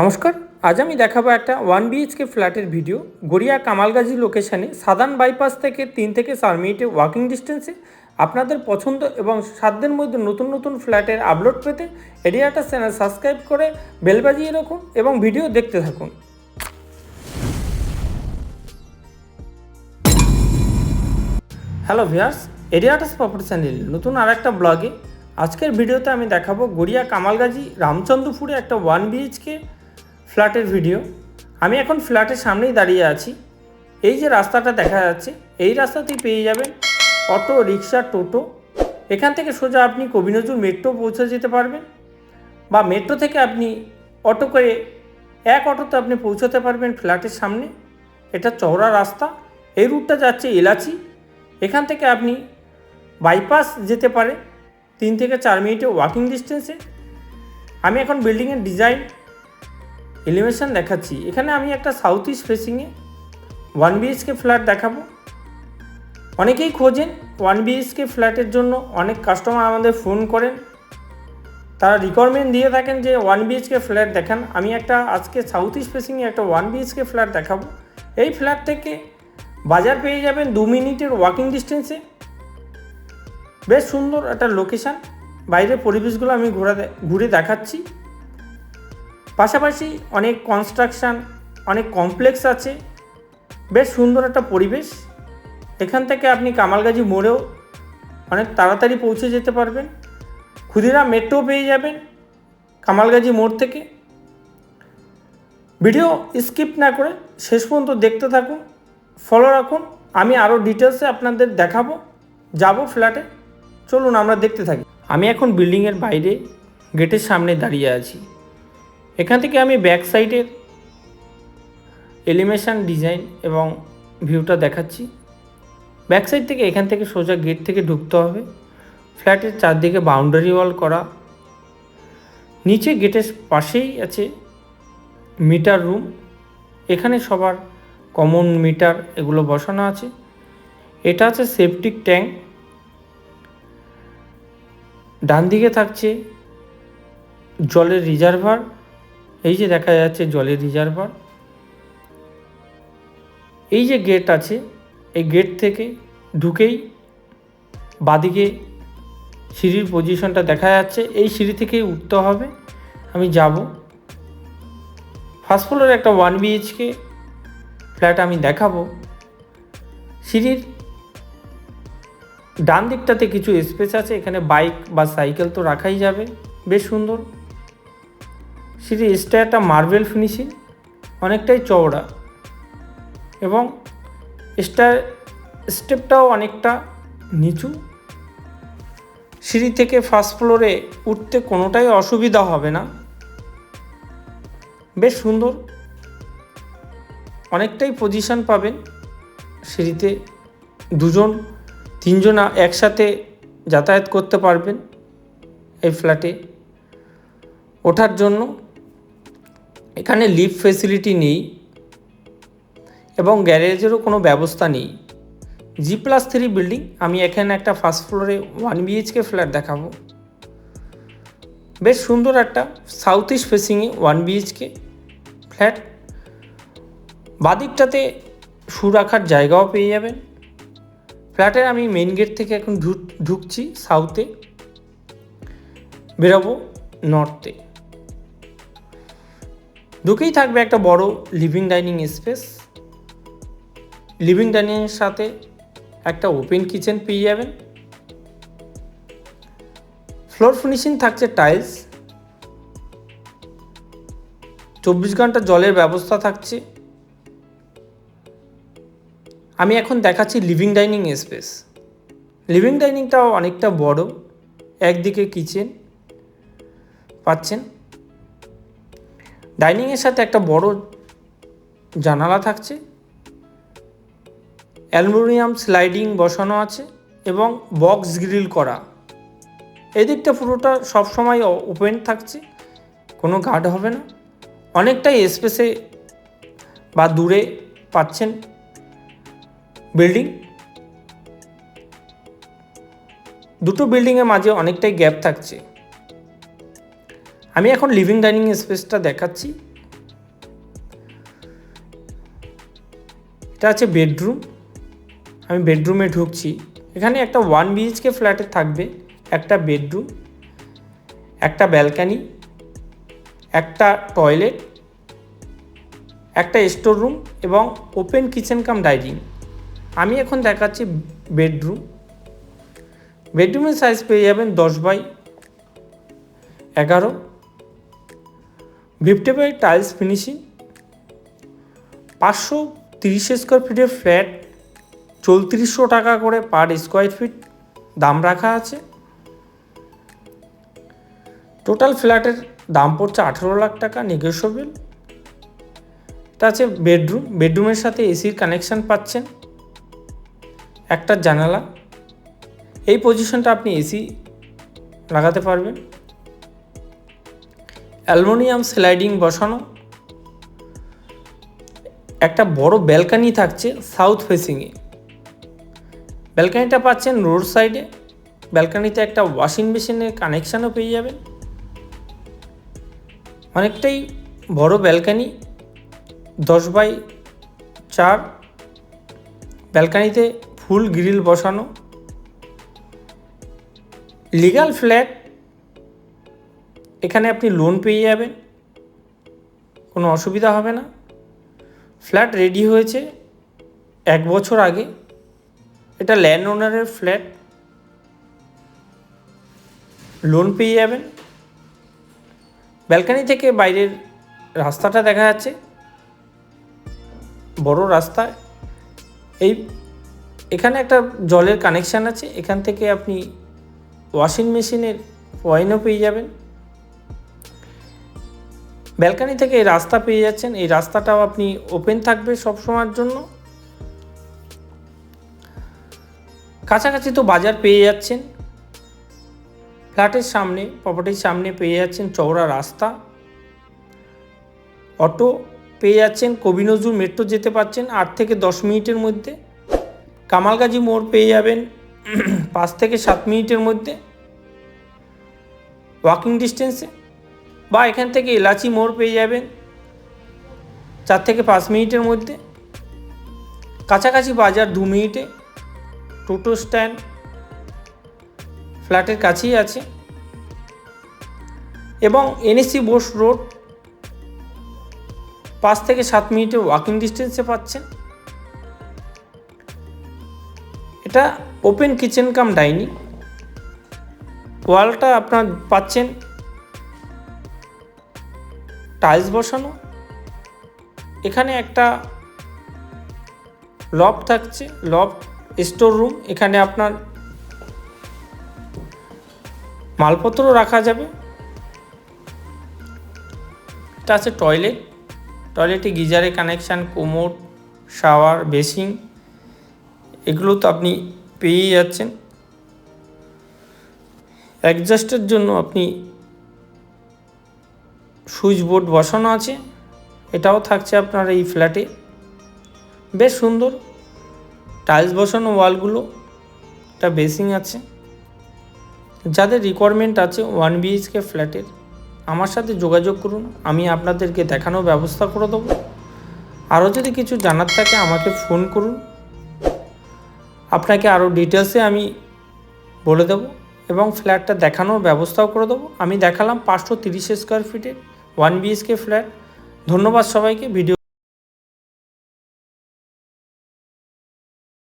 নমস্কার, আজ আমি দেখাবো একটা ওয়ান বিএইচকে ফ্ল্যাটের ভিডিও। গড়িয়া কামালগাজী লোকেশানে সাদার্ন বাইপাস থেকে তিন থেকে চার মিনিটে ওয়াকিং ডিস্টেন্সে আপনাদের পছন্দ এবং সাধ্যের মধ্যে নতুন নতুন ফ্ল্যাটের আপলোড পেতে এরিয়াটা চ্যানেল সাবস্ক্রাইব করে বেল বাজিয়ে রাখুন এবং ভিডিও দেখতে থাকুন। হ্যালো ভিয়ার্স এরিয়াটাস প্রপার্টি চ্যানেল নতুন আর একটা ব্লগে আজকের ভিডিওতে আমি দেখাবো গড়িয়া কামালগাজী রামচন্দ্রপুরে একটা ওয়ান বিএইচকে ফ্ল্যাটের ভিডিও। আমি এখন ফ্ল্যাটের সামনেই দাঁড়িয়ে আছি। এই যে রাস্তাটা দেখা যাচ্ছে, এই রাস্তাতেই পেয়ে যাবেন অটো, রিক্সা, টোটো। এখান থেকে সোজা আপনি কবি নজরুল মেট্রো পৌঁছে যেতে পারবেন বা মেট্রো থেকে আপনি অটো করে এক অটোতে আপনি পৌঁছতে পারবেন ফ্ল্যাটের সামনে। এটা চওড়া রাস্তা, এই রুটটা যাচ্ছে এলাচি। এখান থেকে আপনি বাইপাস যেতে পারে, তিন থেকে চার মিনিটে ওয়াকিং ডিস্টেন্সে আমি এখন বিল্ডিংয়ের ডিজাইন এলিভেশন দেখাচ্ছি। এখানে আমি একটা সাউথ ইস্ট ফেসিংয়ে ওয়ান বিএইচকে ফ্ল্যাট দেখাবো। অনেকেই খোঁজেন ওয়ান বিএইচকে ফ্ল্যাটের জন্য। অনেক কাস্টমার আমাদের ফোন করেন। তারা রিকোয়ারমেন্ট দিয়ে থাকেন যে ওয়ান বিএইচকে ফ্ল্যাট দেখান। আমি একটা আজকে সাউথ ইস্ট ফেসিংয়ে একটা ওয়ান বিএইচকে ফ্ল্যাট দেখাবো। এই ফ্ল্যাট থেকে বাজার পেয়ে যাবেন দু মিনিটের ওয়াকিং ডিস্টেন্সে বেশ সুন্দর একটা লোকেশান বাইরের পরিবেশগুলো আমি ঘোরা ঘুরে দেখাচ্ছি। পাশাপাশি অনেক কনস্ট্রাকশান অনেক কমপ্লেক্স আছে। বেশ সুন্দর একটা পরিবেশ। এখান থেকে আপনি কামালগাজী মোড়েও অনেক তাড়াতাড়ি পৌঁছে যেতে পারবেন। ক্ষুদিরাম মেট্রো পেয়ে যাবেন কামালগাজী মোড় থেকে। ভিডিও স্কিপ না করে শেষ পর্যন্ত দেখতে থাকুন ফলো রাখুন। আমি আরও ডিটেলসে আপনাদের দেখাবো। যাব ফ্ল্যাটে চলুন আমরা দেখতে থাকি। আমি এখন বিল্ডিংয়ের বাইরে গেটের সামনে দাঁড়িয়ে আছি। এখান থেকে আমি ব্যাক সাইডের এলিমেশন ডিজাইন এবং ভিউটা দেখাচ্ছি। ব্যাক সাইড থেকে এখান থেকে সোজা গেট থেকে ঢুকতে হবে। ফ্ল্যাটের চারদিকে বাউন্ডারি ওয়াল করা। নিচে গেটের পাশেই আছে মিটার রুম এখানে সবার কমন মিটার এগুলো বসানো আছে। এটা আছে সেপটিক ট্যাঙ্ক ডান দিকে থাকছে জলের রিজার্ভার এই যে দেখা যাচ্ছে জলের রিজার্ভার এই যে গেট আছে, এই গেট থেকে ঢুকেই বাদিকে সিঁড়ির পজিশনটা দেখা যাচ্ছে। এই সিঁড়ি থেকেই উঠতে হবে। আমি যাব। ফার্স্ট ফ্লোরে একটা ওয়ান বিএইচকে ফ্ল্যাট আমি দেখাবো। সিঁড়ির ডান দিকটাতে কিছু স্পেস আছে। এখানে বাইক বা সাইকেল তো রাখাই যাবে। বেশ সুন্দর। সিঁড়ির একটা মার্বেল ফিনিশিং, অনেকটাই চওড়া এবং স্টার স্টেপটাও অনেকটা নিচু। সিঁড়ি থেকে ফার্স্ট ফ্লোরে উঠতে কোনোটাই অসুবিধা হবে না। বেশ সুন্দর। অনেকটাই পজিশন পাবেন সিঁড়িতে দুজন, তিনজন একসাথে যাতায়াত করতে পারবেন এই ফ্ল্যাটে ওঠার জন্য এখানে লিফট ফেসিলিটি নেই এবং গ্যারেজেরও কোনো ব্যবস্থা নেই। জি প্লাস থ্রি বিল্ডিং আমি এখানে একটা ফার্স্ট ফ্লোরে ওয়ান বিএইচকে ফ্ল্যাট দেখাবো। বেশ সুন্দর একটা সাউথ ইস্ট ফেসিংয়ে ওয়ান বিএইচকে ফ্ল্যাট বাদিকটাতে শু রাখার জায়গাও পেয়ে যাবেন। ফ্ল্যাটের আমি মেন গেট থেকে এখন ঢুক ঢুকছি সাউথে বেরোবো নর্থে ঢুকেই থাকবে একটা বড় লিভিং ডাইনিং স্পেস লিভিং ডাইনিংয়ের সাথে একটা ওপেন কিচেন পেয়ে যাবেন। ফ্লোর ফিনিশিং থাকছে টাইলস চব্বিশ ঘণ্টা জলের ব্যবস্থা থাকছে। আমি এখন দেখাচ্ছি লিভিং ডাইনিং স্পেস লিভিং ডাইনিংটাও অনেকটা বড়। একদিকে কিচেন পাচ্ছেন। ডাইনিংয়ের সাথে একটা বড় জানালা থাকছে। অ্যালুমিনিয়াম স্লাইডিং বসানো আছে এবং বক্স গ্রিল করা। এদিকটা পুরোটা সবসময় ওপেন থাকছে, কোনো গার্ড হবে না। অনেকটাই স্পেসে বা দূরে পাচ্ছেন বিল্ডিং। দুটো বিল্ডিংয়ের মাঝে অনেকটাই গ্যাপ থাকছে। আমি এখন লিভিং ডাইনিং স্পেসটা দেখাচ্ছি। এটা আছে বেডরুম আমি বেডরুমে ঢুকছি। এখানে একটা ওয়ান বিএইচকে ফ্ল্যাটে থাকবে। একটা বেডরুম একটা ব্যালকানি একটা টয়লেট একটা স্টোর রুম এবং ওপেন কিচেন কাম ডাইনিং আমি এখন দেখাচ্ছি বেডরুম বেডরুমের সাইজ পেয়ে যাবেন দশ বাই এগারো। বাই টাইলস ফিনিশিং পাঁচশো তিরিশ স্কোয়ার ফিটের ফ্ল্যাট চৌত্রিশশো টাকা করে পার স্কোয়ার ফিট দাম রাখা আছে। টোটাল ফ্ল্যাটের দাম পড়ছে আঠেরো লাখ টাকা নেগোসিয়েবল এটা আছে বেডরুম বেডরুমের সাথে এসির কানেকশান পাচ্ছেন। একটা জানালা। এই পজিশনটা আপনি এসি লাগাতে পারবেন। অ্যালমোনিয়াম স্লাইডিং বসানো। একটা বড় ব্যালকানি থাকছে সাউথ ফেসিংয়ে। ব্যালকানিটা পাচ্ছেন রোড সাইডে। ব্যালকানিতে একটা ওয়াশিং মেশিনের কানেকশানও পেয়ে যাবেন। অনেকটাই বড় ব্যালকানি, দশ বাই চার। ব্যালকানিতে ফুল গ্রিল বসানো। লিগাল ফ্ল্যাট এখানে আপনি লোন পেয়ে যাবেন। কোনো অসুবিধা হবে না। ফ্ল্যাট রেডি হয়েছে এক বছর আগে। এটা ল্যান্ড ওনারের ফ্ল্যাট লোন পেয়ে যাবেন। ব্যালকানি থেকে বাইরের রাস্তাটা দেখা যাচ্ছে। বড় রাস্তা। এই এখানে একটা জলের কানেকশান আছে। এখান থেকে আপনি ওয়াশিং মেশিনের পয়েন্টও পেয়ে যাবেন। ব্যালকানি থেকে এই রাস্তা পেয়ে যাচ্ছেন। এই রাস্তাটাও আপনি ওপেন থাকবে সব সময়ের জন্য। কাছাকাছি তো বাজার পেয়ে যাচ্ছেন। ফ্ল্যাটের সামনে প্রপার্টির সামনে পেয়ে যাচ্ছেন চওড়া রাস্তা। অটো পেয়ে যাচ্ছেন, কবি নজরুল মেট্রো যেতে পারছেন আট থেকে দশ মিনিটের মধ্যে। কামালগাজী মোড় পেয়ে যাবেন পাঁচ থেকে সাত মিনিটের মধ্যে। ওয়াকিং ডিস্টেন্সে বা এখান থেকে এলাচি মোড় পেয়ে যাবেন চার থেকে পাঁচ মিনিটের মধ্যে। কাছাকাছি বাজার দু মিনিটে। টোটো স্ট্যান্ড ফ্ল্যাটের কাছেই আছে। এবং এনএসসি বোস রোড পাঁচ থেকে সাত মিনিটে ওয়াকিং ডিস্টেন্সে পাচ্ছেন। এটা ওপেন কিচেন কাম ডাইনিং ওয়ালটা আপনার পাচ্ছেন টাইলস বসানো। এখানে একটা লব থাকছে, লব স্টোর রুম। এখানে আপনার মালপত্র রাখা যাবে। এটা আছে টয়লেট। টয়লেটে গিজারে কানেকশান কোমোড শাওয়ার বেসিং এগুলো তো আপনি পেয়েই যাচ্ছেন। অ্যাডজাস্টের জন্য আপনি সুইচ বোর্ড বসানো আছে, এটাও থাকছে আপনার এই ফ্ল্যাটে। বেশ সুন্দর, টাইলস বসানো ওয়ালগুলো একটা বেসিং আছে। যাদের রিকোয়ারমেন্ট আছে ওয়ান বিএইচকে ফ্ল্যাটের, আমার সাথে যোগাযোগ করুন, আমি আপনাদেরকে দেখানোর ব্যবস্থা করে দেবো। আরও যদি কিছু জানার থাকে আমাকে ফোন করুন। আপনাকে আরও ডিটেলসে আমি বলে দেবো এবং ফ্ল্যাটটা দেখানোর ব্যবস্থাও করে দেবো। আমি দেখালাম পাঁচশো তিরিশ স্কোয়ার ফিটের ওয়ান বিএসকে ফ্ল্যাট। ধন্যবাদ সবাইকে ভিডিও